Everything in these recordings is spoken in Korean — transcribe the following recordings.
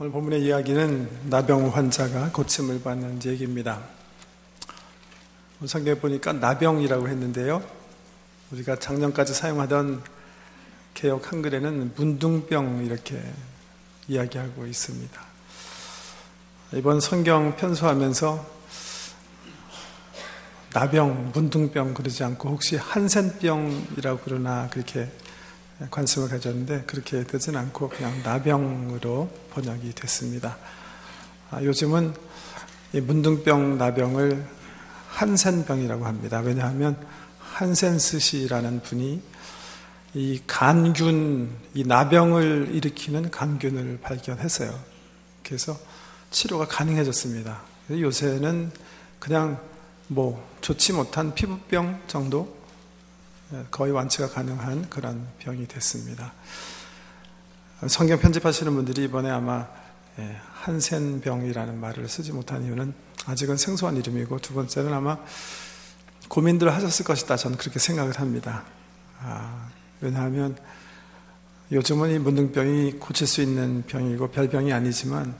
오늘 본문의 이야기는 나병 환자가 고침을 받는 얘기입니다. 성경에 보니까 나병이라고 했는데요. 우리가 작년까지 사용하던 개혁 한글에는 문둥병 이렇게 이야기하고 있습니다. 이번 성경 편수하면서 나병, 문둥병 그러지 않고 혹시 한센병이라고 그러나 그렇게 관심을 가졌는데 그렇게 되진 않고 그냥 나병으로 번역이 됐습니다. 아, 요즘은 문둥병 나병을 한센병이라고 합니다. 왜냐하면 한센스시라는 분이 이 간균, 이 나병을 일으키는 간균을 발견했어요. 그래서 치료가 가능해졌습니다. 요새는 그냥 뭐 좋지 못한 피부병 정도 예, 거의 완치가 가능한 그런 병이 됐습니다. 성경 편집하시는 분들이 이번에 아마 예, 한센병이라는 말을 쓰지 못한 이유는 아직은 생소한 이름이고 두 번째는 아마 고민들을 하셨을 것이다. 저는 그렇게 생각을 합니다. 아, 왜냐하면 요즘은 이 문둥병이 고칠 수 있는 병이고 별병이 아니지만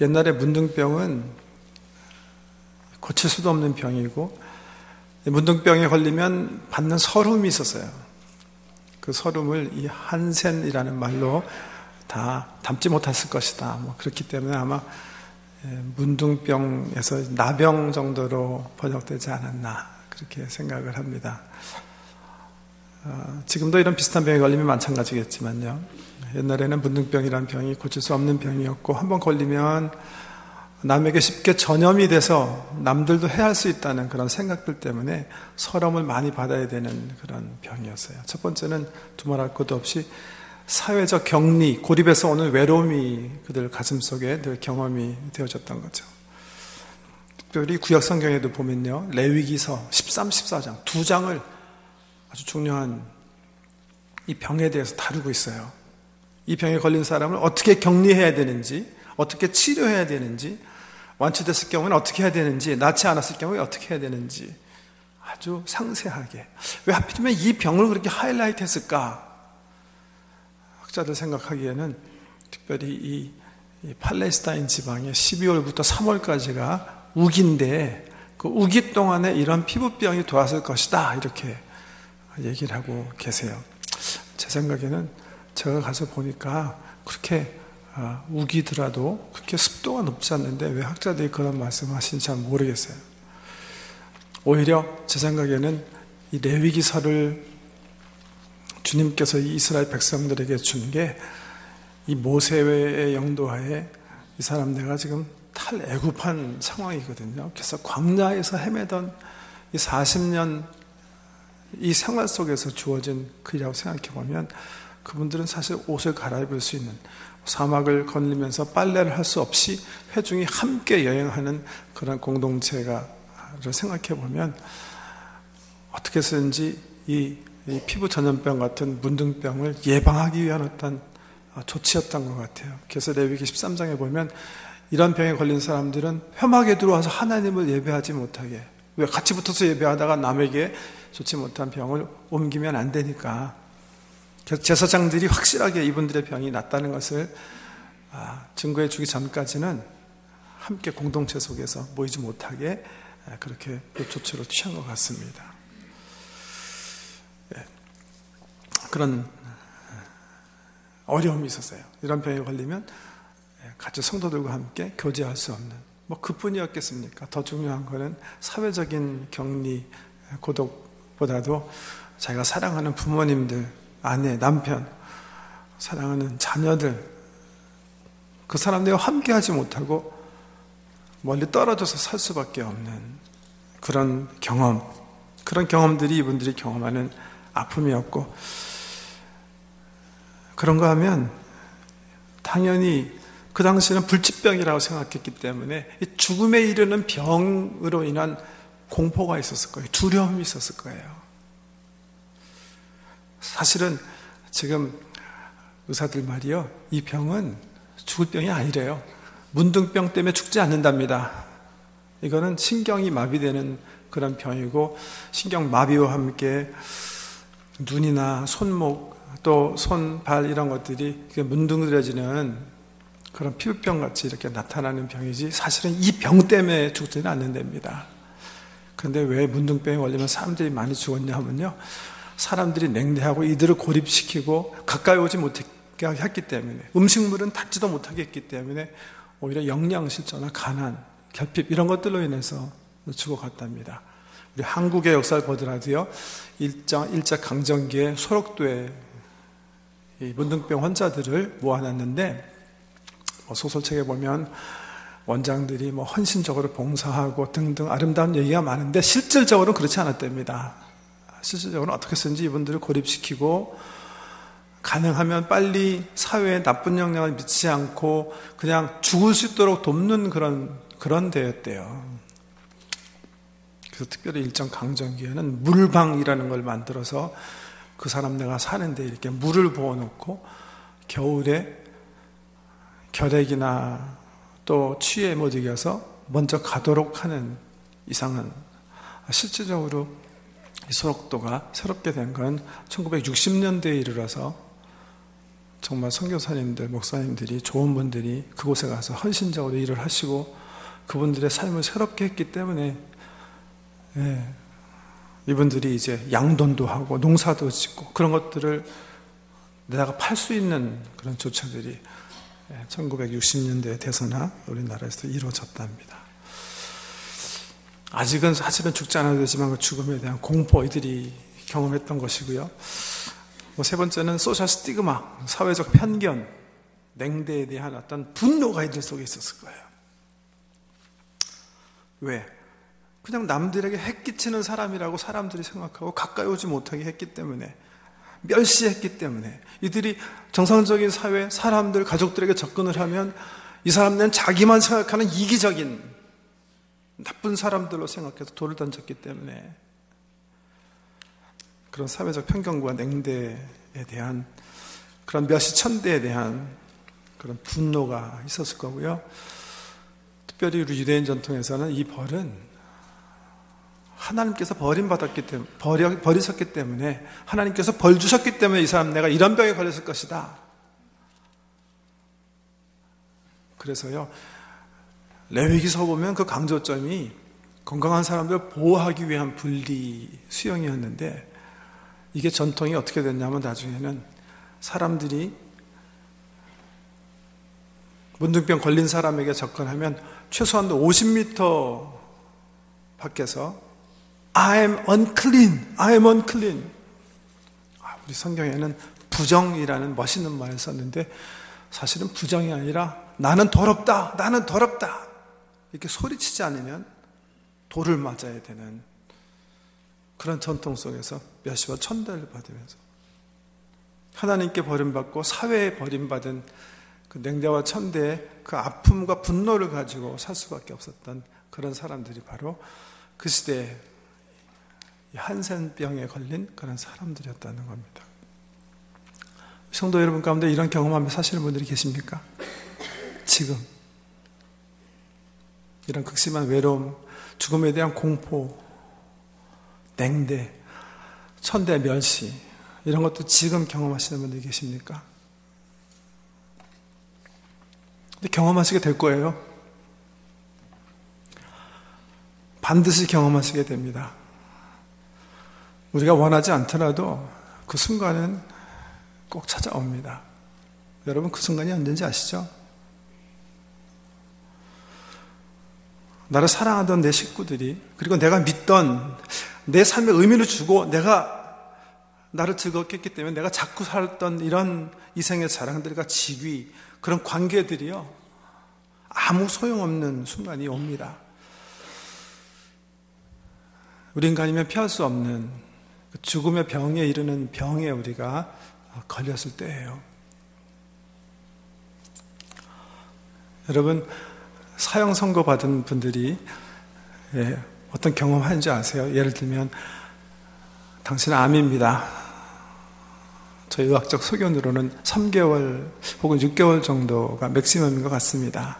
옛날에 문둥병은 고칠 수도 없는 병이고 문둥병에 걸리면 받는 서름이 있었어요. 그 서름을 이 한센이라는 말로 다 담지 못했을 것이다. 뭐 그렇기 때문에 아마 예, 문둥병에서 나병 정도로 번역되지 않았나 그렇게 생각을 합니다. 어, 지금도 이런 비슷한 병에 걸리면 마찬가지겠지만요. 옛날에는 문둥병이라는 병이 고칠 수 없는 병이었고 한 번 걸리면 남에게 쉽게 전염이 돼서 남들도 해할 수 있다는 그런 생각들 때문에 서름을 많이 받아야 되는 그런 병이었어요. 첫 번째는 두말할 것도 없이 사회적 격리, 고립에서 오는 외로움이 그들 가슴 속에 늘 경험이 되어졌던 거죠. 특별히 구약 성경에도 보면요. 레위기서 13, 14장 두 장을 아주 중요한 이 병에 대해서 다루고 있어요. 이 병에 걸린 사람을 어떻게 격리해야 되는지, 어떻게 치료해야 되는지, 완치됐을 경우에는 어떻게 해야 되는지, 낫지 않았을 경우에 어떻게 해야 되는지 아주 상세하게. 왜 하필이면 이 병을 그렇게 하이라이트 했을까? 학자들 생각하기에는 특별히 이, 이 팔레스타인 지방에 12월부터 3월까지가 우기인데 그 우기 동안에 이런 피부병이 도왔을 것이다. 이렇게 얘기를 하고 계세요. 제 생각에는 제가 가서 보니까 그렇게 아, 우기더라도 그렇게 습도가 높지 않는데 왜 학자들이 그런 말씀을 하시는지 잘 모르겠어요. 오히려 제 생각에는 이 레위기서를 주님께서 이 이스라엘 백성들에게 준 게 이 모세의 영도하에 이 사람 내가 지금 탈애굽한 상황이거든요. 그래서 광야에서 헤매던 이 40년 이 생활 속에서 주어진 글이라고 생각해 보면 그분들은 사실 옷을 갈아입을 수 있는 사막을 건너면서 빨래를 할 수 없이 회중이 함께 여행하는 그런 공동체가 생각해 보면 어떻게 해서든지 이, 이, 피부 전염병 같은 문둥병을 예방하기 위한 어떤 조치였던 것 같아요. 그래서 레위기 13장에 보면 이런 병에 걸린 사람들은 혐하게 들어와서 하나님을 예배하지 못하게 왜 같이 붙어서 예배하다가 남에게 좋지 못한 병을 옮기면 안 되니까 그래서 제사장들이 확실하게 이분들의 병이 낫다는 것을 아, 증거해 주기 전까지는 함께 공동체 속에서 모이지 못하게 아, 그렇게 조치로 취한 것 같습니다. 예. 그런 아, 어려움이 있었어요. 이런 병에 걸리면 예, 같이 성도들과 함께 교제할 수 없는 뭐 그뿐이었겠습니까? 더 중요한 것은 사회적인 격리, 고독보다도 자기가 사랑하는 부모님들, 아내, 남편, 사랑하는 자녀들, 그 사람들과 함께 하지 못하고 멀리 떨어져서 살 수밖에 없는 그런 경험, 그런 경험들이 이분들이 경험하는 아픔이었고, 그런가 하면 당연히 그 당시에는 불치병이라고 생각했기 때문에 죽음에 이르는 병으로 인한 공포가 있었을 거예요. 두려움이 있었을 거예요. 사실은 지금 의사들 말이요. 이 병은 죽을 병이 아니래요. 문둥병 때문에 죽지 않는답니다. 이거는 신경이 마비되는 그런 병이고 신경 마비와 함께 눈이나 손목 또 손, 발 이런 것들이 문둥그려지는 그런 피부병 같이 이렇게 나타나는 병이지 사실은 이 병 때문에 죽지는 않는답니다. 그런데 왜 문둥병에 걸리면 사람들이 많이 죽었냐 하면요. 사람들이 냉대하고 이들을 고립시키고 가까이 오지 못하게 했기 때문에 음식물은 닿지도 못하게 했기 때문에 오히려 영양실조나 가난, 결핍 이런 것들로 인해서 죽어갔답니다. 우리 한국의 역사를 보더라도요, 일자, 일자 강점기에 소록도에 문둥병 환자들을 모아놨는데, 뭐 소설책에 보면 원장들이 뭐 헌신적으로 봉사하고 등등 아름다운 얘기가 많은데 실질적으로는 그렇지 않았답니다. 실질적으로는 어떻게 쓰는지 이분들을 고립시키고 가능하면 빨리 사회에 나쁜 영향을 미치지 않고 그냥 죽을 수 있도록 돕는 그런 그런 데였대요. 그래서 특별히 일정 강정기에는 물방이라는 걸 만들어서 그 사람 내가 사는데 이렇게 물을 부어놓고 겨울에 결핵이나 또 취해 못 이겨서 먼저 가도록 하는 이상은 실질적으로 이 소록도가 새롭게 된 건 1960년대에 이르러서 정말 선교사님들, 목사님들이 좋은 분들이 그곳에 가서 헌신적으로 일을 하시고 그분들의 삶을 새롭게 했기 때문에 예, 이분들이 이제 양돈도 하고 농사도 짓고 그런 것들을 내가 팔 수 있는 그런 조처들이 1960년대 대선나 우리나라에서 이루어졌답니다. 아직은 사실은 죽지 않아도 되지만 그 죽음에 대한 공포 이들이 경험했던 것이고요. 뭐 세 번째는 소셜 스티그마, 사회적 편견, 냉대에 대한 어떤 분노가 이들 속에 있었을 거예요. 왜? 그냥 남들에게 해끼치는 사람이라고 사람들이 생각하고 가까이 오지 못하게 했기 때문에 멸시했기 때문에 이들이 정상적인 사회, 사람들, 가족들에게 접근을 하면 이 사람들은 자기만 생각하는 이기적인 나쁜 사람들로 생각해서 돌을 던졌기 때문에 그런 사회적 편견과 냉대에 대한 그런 멸시천대에 대한 그런 분노가 있었을 거고요. 특별히 우리 유대인 전통에서는 이 벌은 하나님께서 버림받았기 때문에, 버려, 버리셨기 때문에, 하나님께서 벌 주셨기 때문에 이 사람 내가 이런 병에 걸렸을 것이다. 그래서요, 레위기서 보면 그 강조점이 건강한 사람들 보호하기 위한 분리 수영이었는데, 이게 전통이 어떻게 됐냐면 나중에는 사람들이 문둥병 걸린 사람에게 접근하면 최소한 50m 밖에서 I am unclean, I am unclean. 아, 우리 성경에는 부정이라는 멋있는 말을 썼는데 사실은 부정이 아니라 나는 더럽다, 나는 더럽다. 이렇게 소리치지 않으면 돌을 맞아야 되는 그런 전통 속에서 몇십와 천대를 받으면서 하나님께 버림받고 사회에 버림받은 그 냉대와 천대의 그 아픔과 분노를 가지고 살 수밖에 없었던 그런 사람들이 바로 그 시대에 한센병에 걸린 그런 사람들이었다는 겁니다. 성도 여러분 가운데 이런 경험하며 사시는 분들이 계십니까? 지금 이런 극심한 외로움, 죽음에 대한 공포, 냉대, 천대 멸시 이런 것도 지금 경험하시는 분들이 계십니까? 근데 경험하시게 될 거예요. 반드시 경험하시게 됩니다. 우리가 원하지 않더라도 그 순간은 꼭 찾아옵니다. 여러분 그 순간이 언제인지 아시죠? 나를 사랑하던 내 식구들이 그리고 내가 믿던 내 삶에 의미를 주고 내가 나를 즐겁게 했기 때문에 내가 자꾸 살았던 이런 이생의 자랑들과 직위 그런 관계들이요 아무 소용없는 순간이 옵니다. 우리 인간이면 피할 수 없는 그 죽음의 병에 이르는 병에 우리가 걸렸을 때예요. 여러분 사형 선고 받은 분들이 예, 어떤 경험하는지 아세요? 예를 들면 당신은 암입니다. 저희 의학적 소견으로는 3개월 혹은 6개월 정도가 맥시멈인 것 같습니다.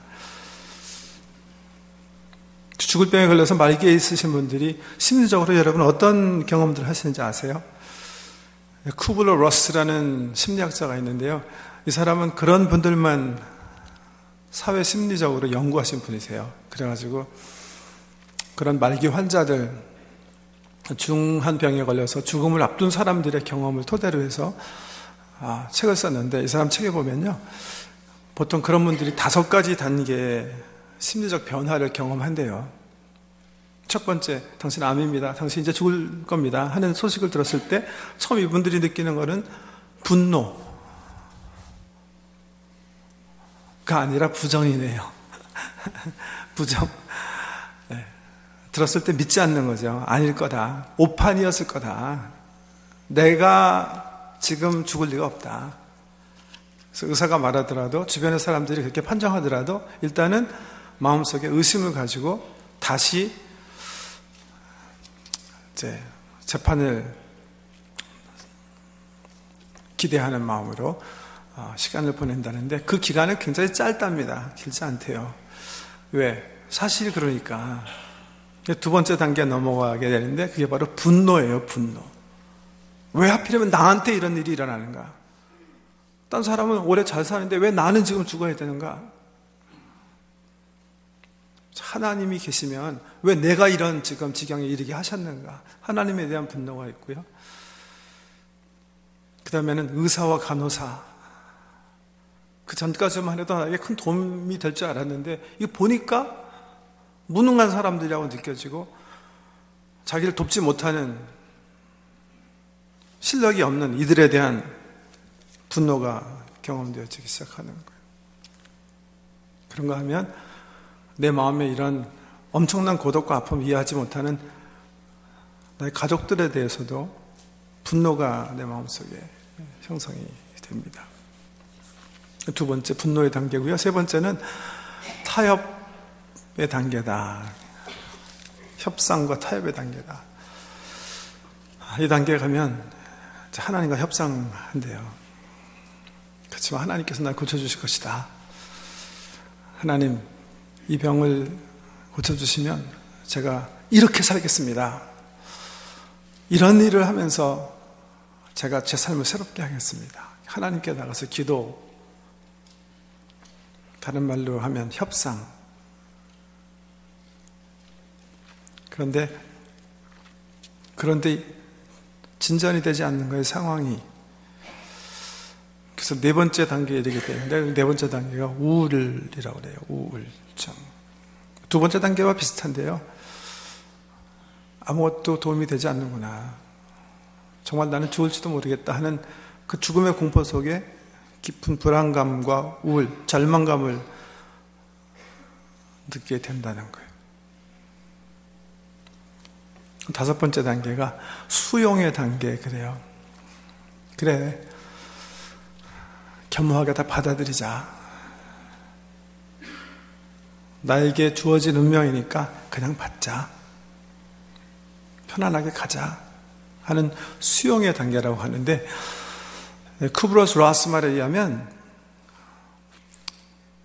죽을 병에 걸려서 말기에 있으신 분들이 심리적으로 여러분 어떤 경험들을 하시는지 아세요? 쿠블러 러스라는 심리학자가 있는데요. 이 사람은 그런 분들만 사회 심리적으로 연구하신 분이세요. 그래가지고 그런 말기 환자들 중한 병에 걸려서 죽음을 앞둔 사람들의 경험을 토대로 해서 아, 책을 썼는데 이 사람 책에 보면요. 보통 그런 분들이 다섯 가지 단계의 심리적 변화를 경험한대요. 첫 번째, 당신 암입니다. 당신 이제 죽을 겁니다. 하는 소식을 들었을 때 처음 이분들이 느끼는 것은 분노, 가 아니라 부정이네요. 부정. 네. 들었을 때 믿지 않는 거죠. 아닐 거다. 오판이었을 거다. 내가 지금 죽을 리가 없다. 그래서 의사가 말하더라도 주변의 사람들이 그렇게 판정하더라도 일단은 마음속에 의심을 가지고 다시 이제 재판을 기대하는 마음으로 어, 시간을 보낸다는데 그 기간은 굉장히 짧답니다. 길지 않대요. 왜? 사실이 그러니까. 두 번째 단계 넘어가게 되는데 그게 바로 분노예요, 분노. 왜 하필이면 나한테 이런 일이 일어나는가? 딴 사람은 오래 잘 사는데 왜 나는 지금 죽어야 되는가? 하나님이 계시면 왜 내가 이런 지금 지경에 이르게 하셨는가? 하나님에 대한 분노가 있고요. 그 다음에는 의사와 간호사, 그 전까지만 해도 나에게 큰 도움이 될 줄 알았는데 이거 보니까 무능한 사람들이라고 느껴지고 자기를 돕지 못하는 실력이 없는 이들에 대한 분노가 경험되어지기 시작하는 거예요. 그런가 하면 내 마음에 이런 엄청난 고독과 아픔을 이해하지 못하는 나의 가족들에 대해서도 분노가 내 마음속에 형성이 됩니다. 두 번째 분노의 단계고요. 세 번째는 타협의 단계다. 협상과 타협의 단계다. 이 단계에 가면 하나님과 협상한대요. 그렇지만 하나님께서 날 고쳐주실 것이다. 하나님, 이 병을 고쳐주시면 제가 이렇게 살겠습니다. 이런 일을 하면서 제가 제 삶을 새롭게 하겠습니다. 하나님께 나가서 기도, 다른 말로 하면 협상. 그런데, 그런데 진전이 되지 않는 거예요, 상황이. 그래서 네 번째 단계에 이르게 되는데, 네 번째 단계가 우울이라고 그래요, 우울증. 두 번째 단계와 비슷한데요. 아무것도 도움이 되지 않는구나. 정말 나는 죽을지도 모르겠다 하는 그 죽음의 공포 속에 깊은 불안감과 우울, 절망감을 느끼게 된다는 거예요. 다섯 번째 단계가 수용의 단계 그래요. 그래. 겸허하게 다 받아들이자. 나에게 주어진 운명이니까 그냥 받자. 편안하게 가자. 하는 수용의 단계라고 하는데 쿠브로스 네, 라스말에 의하면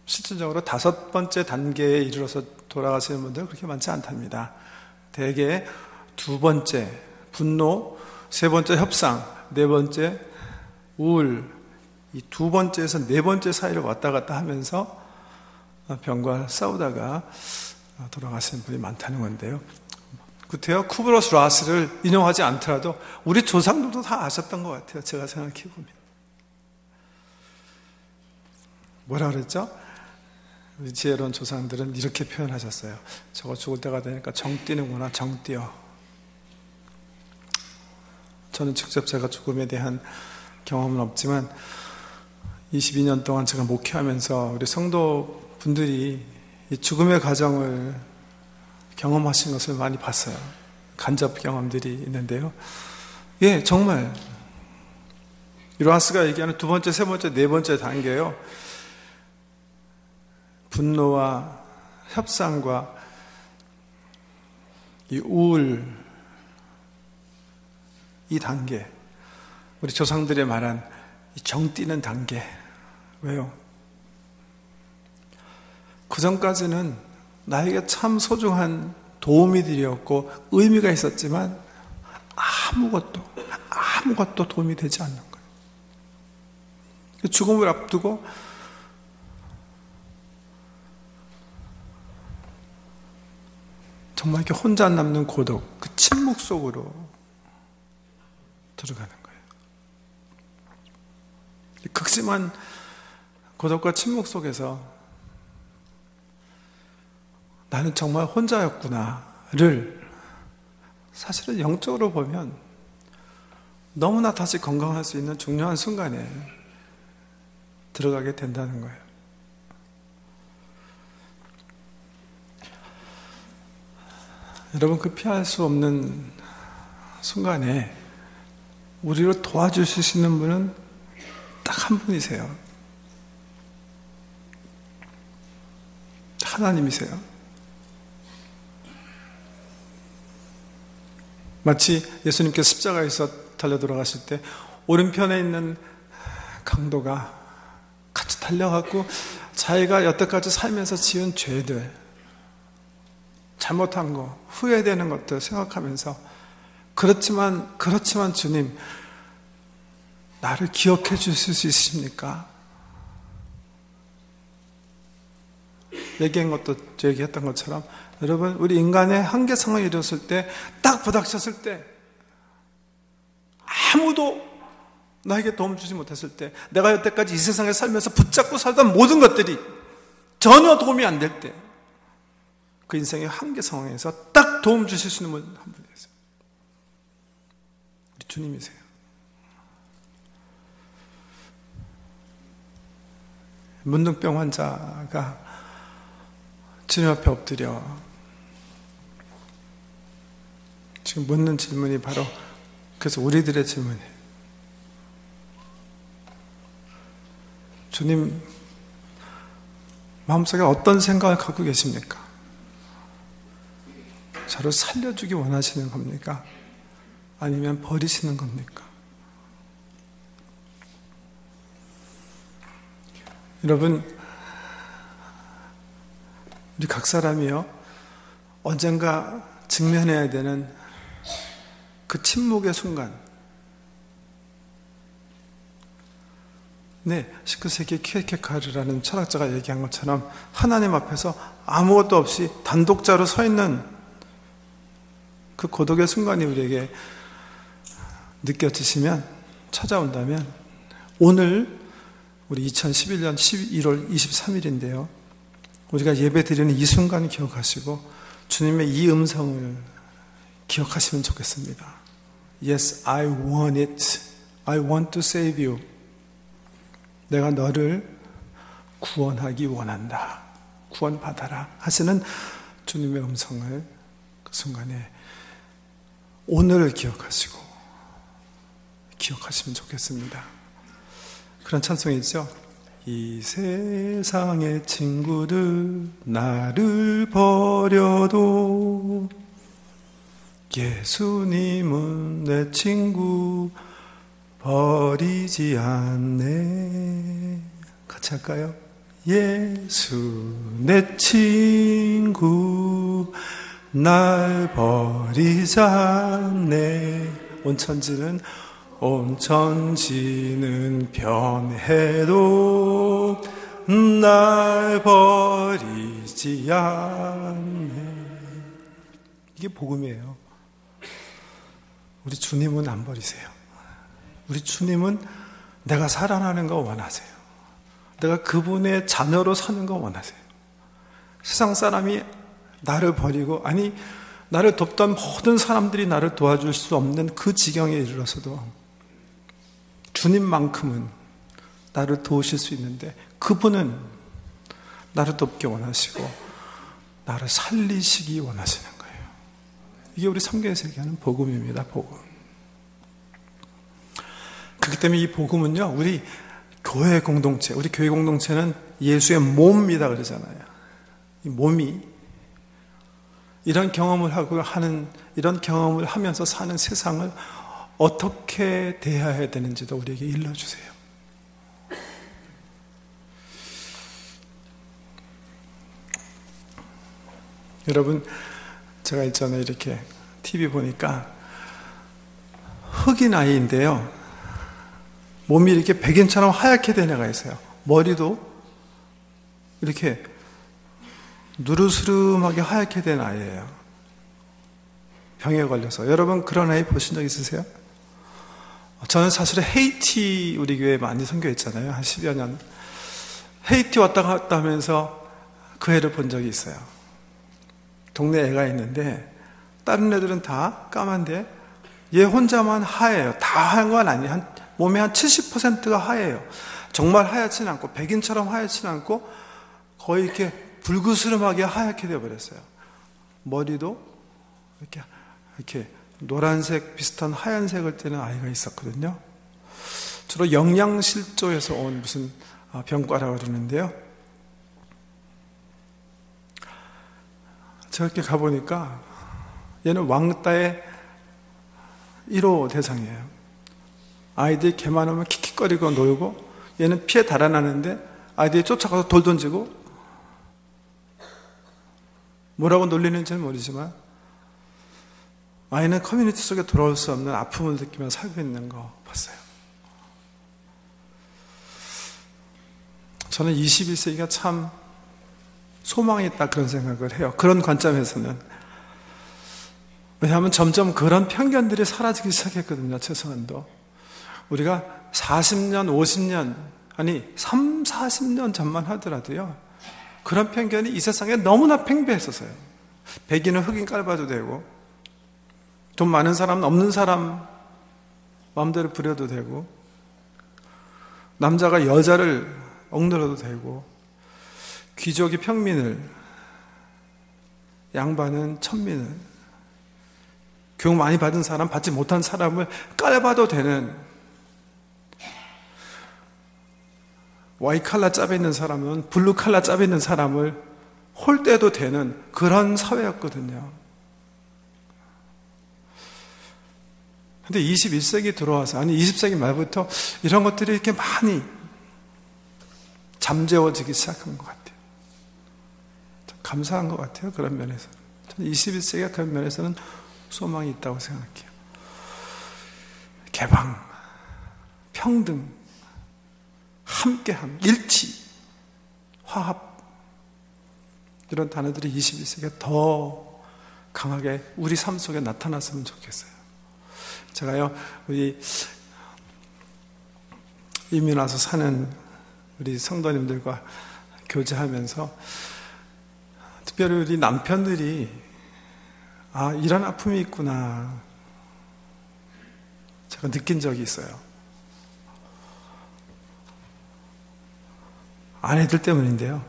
실질적으로 다섯 번째 단계에 이르러서 돌아가시는 분들은 그렇게 많지 않답니다. 대개 두 번째 분노, 세 번째 협상, 네 번째 우울, 이 두 번째에서 네 번째 사이를 왔다 갔다 하면서 병과 싸우다가 돌아가시는 분이 많다는 건데요. 구테어 쿠브로스 라스를 인용하지 않더라도 우리 조상들도 다 아셨던 것 같아요. 제가 생각해 보면. 뭐라 그랬죠? 지혜로운 조상들은 이렇게 표현하셨어요. 저거 죽을 때가 되니까 정 뛰는구나, 정 뛰어. 저는 직접 제가 죽음에 대한 경험은 없지만 22년 동안 제가 목회하면서 우리 성도 분들이 이 죽음의 과정을 경험하신 것을 많이 봤어요. 간접 경험들이 있는데요. 예, 정말. 이로하스가 얘기하는 두 번째, 세 번째, 네 번째 단계요. 분노와 협상과 이 우울, 이 단계, 우리 조상들의 말한 정 뛰는 단계. 왜요? 그 전까지는 나에게 참 소중한 도움이 되었고 의미가 있었지만 아무것도, 아무것도 도움이 되지 않는 거예요. 죽음을 앞두고 정말 이렇게 혼자 남는 고독, 그 침묵 속으로 들어가는 거예요. 극심한 고독과 침묵 속에서 나는 정말 혼자였구나를 사실은 영적으로 보면 너무나 다시 건강할 수 있는 중요한 순간에 들어가게 된다는 거예요. 여러분 그 피할 수 없는 순간에 우리를 도와주실 수 있는 분은 딱 한 분이세요. 하나님이세요. 마치 예수님께서 십자가에서 달려 돌아가실 때 오른편에 있는 강도가 같이 달려갖고 자기가 여태까지 살면서 지은 죄들, 잘못한 거, 후회되는 것들 생각하면서 그렇지만, 그렇지만 주님, 나를 기억해 주실 수 있으십니까? 얘기한 것도 얘기했던 것처럼 여러분 우리 인간의 한계성을 이뤘을 때 딱 부닥쳤을 때 아무도 나에게 도움 주지 못했을 때 내가 여태까지 이 세상에 살면서 붙잡고 살던 모든 것들이 전혀 도움이 안 될 때 그 인생의 한계 상황에서 딱 도움 주실 수 있는 분 한 분이세요. 우리 주님이세요. 문둥병 환자가 주님 앞에 엎드려 지금 묻는 질문이 바로 그래서 우리들의 질문이에요. 주님 마음속에 어떤 생각을 갖고 계십니까? 저를 살려주기 원하시는 겁니까? 아니면 버리시는 겁니까? 여러분 우리 각 사람이요, 언젠가 직면해야 되는 그 침묵의 순간. 네, 19세기 키에케카르라는 철학자가 얘기한 것처럼 하나님 앞에서 아무것도 없이 단독자로 서 있는 그 고독의 순간이 우리에게 느껴지시면, 찾아온다면, 오늘 우리 2011년 11월 23일인데요. 우리가 예배 드리는 이 순간 기억하시고 주님의 이 음성을 기억하시면 좋겠습니다. Yes, I want it. I want to save you. 내가 너를 구원하기 원한다. 구원받아라. 하시는 주님의 음성을 그 순간에 오늘을 기억하시고 기억하시면 좋겠습니다. 그런 찬송이 있죠. 이 세상의 친구들 나를 버려도 예수님은 내 친구 버리지 않네. 같이 할까요? 예수 내 친구 날 버리지 않네. 온천지는 온천지는 변해도 날 버리지 않네. 이게 복음이에요. 우리 주님은 안 버리세요. 우리 주님은 내가 살아나는 거 원하세요. 내가 그분의 자녀로 사는 거 원하세요. 세상 사람이 나를 버리고, 아니, 나를 돕던 모든 사람들이 나를 도와줄 수 없는 그 지경에 이르러서도 주님만큼은 나를 도우실 수 있는데 그분은 나를 돕기 원하시고 나를 살리시기 원하시는 거예요. 이게 우리 성경에서 얘기하는 복음입니다. 복음. 그렇기 때문에 이 복음은요, 우리 교회 공동체, 우리 교회 공동체는 예수의 몸이다 그러잖아요. 이 몸이 이런 경험을 하고 하는 이런 경험을 하면서 사는 세상을 어떻게 대해야 되는지도 우리에게 일러 주세요. 여러분, 제가 있잖아요. 이렇게 TV 보니까 흑인 아이인데요. 몸이 이렇게 백인처럼 하얗게 된 애가 있어요. 머리도 이렇게 누르스름하게 하얗게 된 아이예요. 병에 걸려서 여러분 그런 아이 보신 적 있으세요? 저는 사실 헤이티 우리 교회에 많이 선교했잖아요. 한 10여 년. 헤이티 왔다 갔다 하면서 그 애를 본 적이 있어요. 동네 애가 있는데 다른 애들은 다 까만데 얘 혼자만 하얘요. 다 하얀 건 아니에요. 한, 몸의 한 70%가 하얘요. 정말 하얗진 않고 백인처럼 하얗진 않고 거의 이렇게 불그스름하게 하얗게 되어버렸어요. 머리도 이렇게 이렇게 노란색 비슷한 하얀색을 띠는 아이가 있었거든요. 주로 영양실조에서 온 무슨 아, 병과라고 그러는데요. 저렇게 가보니까 얘는 왕따의 1호 대상이에요. 아이들이 개만 오면 킥킥거리고 놀고 얘는 피해 달아나는데 아이들이 쫓아가서 돌 던지고 뭐라고 놀리는지는 모르지만 아이는 커뮤니티 속에 돌아올 수 없는 아픔을 느끼며 살고 있는 거 봤어요. 저는 21세기가 참 소망이 있다 그런 생각을 해요. 그런 관점에서는. 왜냐하면 점점 그런 편견들이 사라지기 시작했거든요. 최소한도. 우리가 40년, 50년, 아니 3, 40년 전만 하더라도요. 그런 편견이 이 세상에 너무나 팽배했었어요. 백인은 흑인 깔봐도 되고 돈 많은 사람은 없는 사람 마음대로 부려도 되고 남자가 여자를 억눌러도 되고 귀족이 평민을 양반은 천민을 교육 많이 받은 사람 받지 못한 사람을 깔봐도 되는 와이 칼라 짭에 있는 사람은 블루 칼라 짭에 있는 사람을 홀 때도 되는 그런 사회였거든요. 근데 21세기 들어와서, 아니 20세기 말부터 이런 것들이 이렇게 많이 잠재워지기 시작한 것 같아요. 감사한 것 같아요. 그런 면에서. 저는 21세기가 그런 면에서는 소망이 있다고 생각해요. 개방, 평등, 함께함, 일치, 화합. 이런 단어들이 21세기가 더 강하게 우리 삶 속에 나타났으면 좋겠어요. 제가요, 우리 이민 와서 사는 우리 성도님들과 교제하면서 특별히 우리 남편들이 아, 이런 아픔이 있구나. 제가 느낀 적이 있어요. 아내들 때문인데요.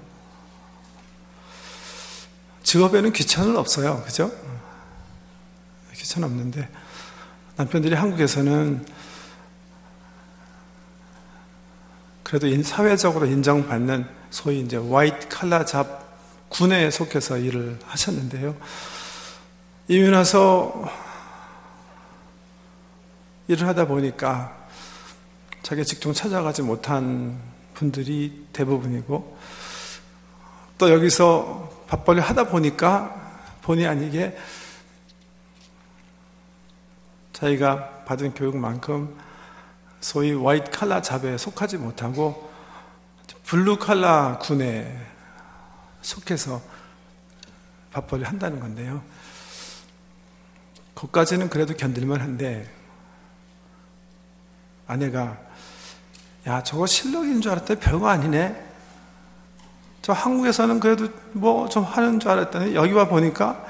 직업에는 귀천은 없어요. 그죠? 귀천 없는데 남편들이 한국에서는 그래도 사회적으로 인정받는 소위 이제 화이트 칼라 잡 군에 속해서 일을 하셨는데요. 이민 와서 일을 하다 보니까 자기 직종 찾아가지 못한 분들이 대부분이고 또 여기서 밥벌이 하다 보니까 본의 아니게 자기가 받은 교육만큼 소위 화이트 칼라 잡에 속하지 못하고 블루 칼라 군에 속해서 밥벌이 한다는 건데요. 거까지는 그래도 견딜만 한데 아내가 야 저거 실력인 줄 알았더니 별거 아니네. 저 한국에서는 그래도 뭐 좀 하는 줄 알았더니 여기 와 보니까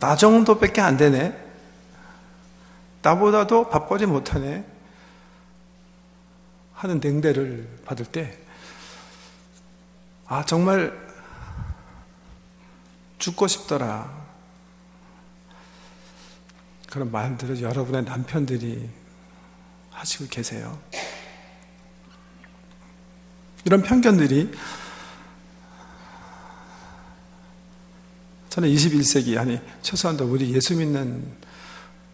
나 정도밖에 안 되네. 나보다도 밥벌이 못하네. 하는 냉대를 받을 때, 아, 정말 죽고 싶더라. 그런 마음들을 여러분의 남편들이 하시고 계세요. 이런 편견들이 저는 21세기, 아니, 최소한도 우리 예수 믿는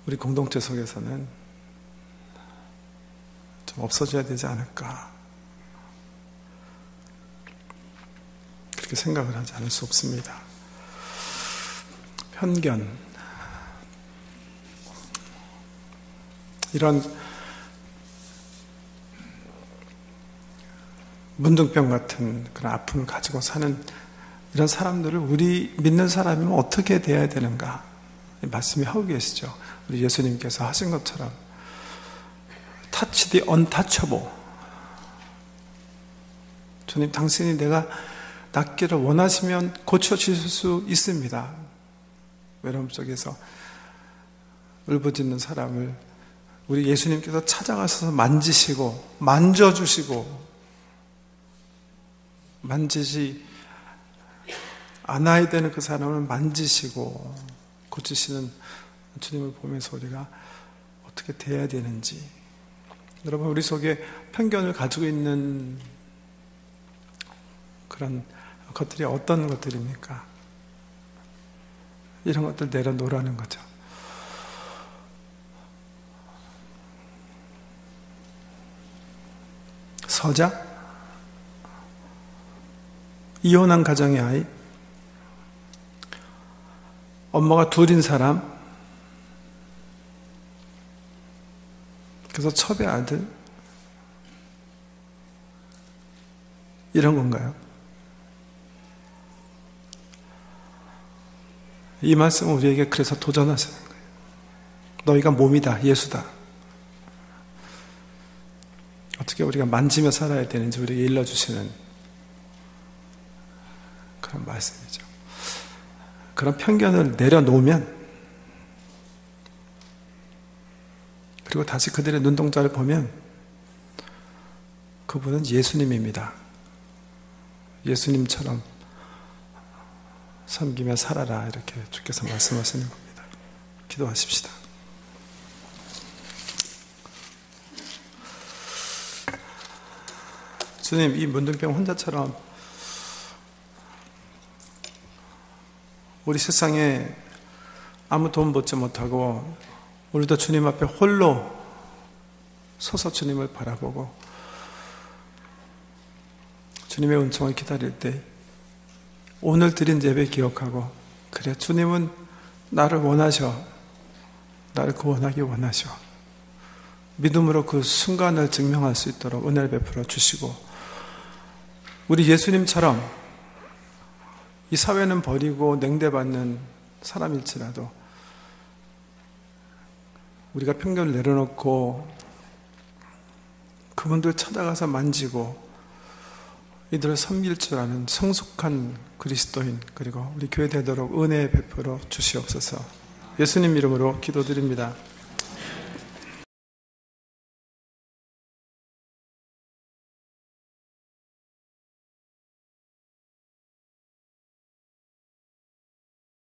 우리 공동체 속에서는 좀 없어져야 되지 않을까. 그렇게 생각을 하지 않을 수 없습니다. 편견. 이런 문둥병 같은 그런 아픔을 가지고 사는 이런 사람들을 우리 믿는 사람이면 어떻게 돼야 되는가? 말씀이 하고 계시죠. 우리 예수님께서 하신 것처럼 touch the untouchable. 주님, 당신이 내가 낫기를 원하시면 고쳐주실 수 있습니다. 외로움 속에서 울부짖는 사람을 우리 예수님께서 찾아가셔서 만지시고 만져주시고 만지지 않아야 되는 그 사람을 만지시고 고치시는 주님을 보면서 우리가 어떻게 돼야 되는지 여러분 우리 속에 편견을 가지고 있는 그런 것들이 어떤 것들입니까? 이런 것들 내려놓으라는 거죠. 서자, 이혼한 가정의 아이, 엄마가 둘인 사람, 그래서 첩의 아들, 이런 건가요? 이 말씀은 우리에게 그래서 도전하시는 거예요. 너희가 몸이다, 예수다. 어떻게 우리가 만지며 살아야 되는지 우리에게 일러주시는 그런 말씀이죠. 그런 편견을 내려놓으면 그리고 다시 그들의 눈동자를 보면 그분은 예수님입니다. 예수님처럼 섬기며 살아라 이렇게 주께서 말씀하시는 겁니다. 기도하십시다. 주님, 이 문둥병 혼자처럼 우리 세상에 아무 도움 받지 못하고 우리도 주님 앞에 홀로 서서 주님을 바라보고 주님의 은총을 기다릴 때 오늘 드린 예배 기억하고 그래 주님은 나를 원하셔. 나를 구원하기 원하셔. 믿음으로 그 순간을 증명할 수 있도록 은혜를 베풀어 주시고 우리 예수님처럼 이 사회는 버리고 냉대받는 사람일지라도 우리가 편견을 내려놓고 그분들 찾아가서 만지고 이들을 섬길 줄 아는 성숙한 그리스도인 그리고 우리 교회 되도록 은혜 베풀어 주시옵소서 예수님 이름으로 기도드립니다.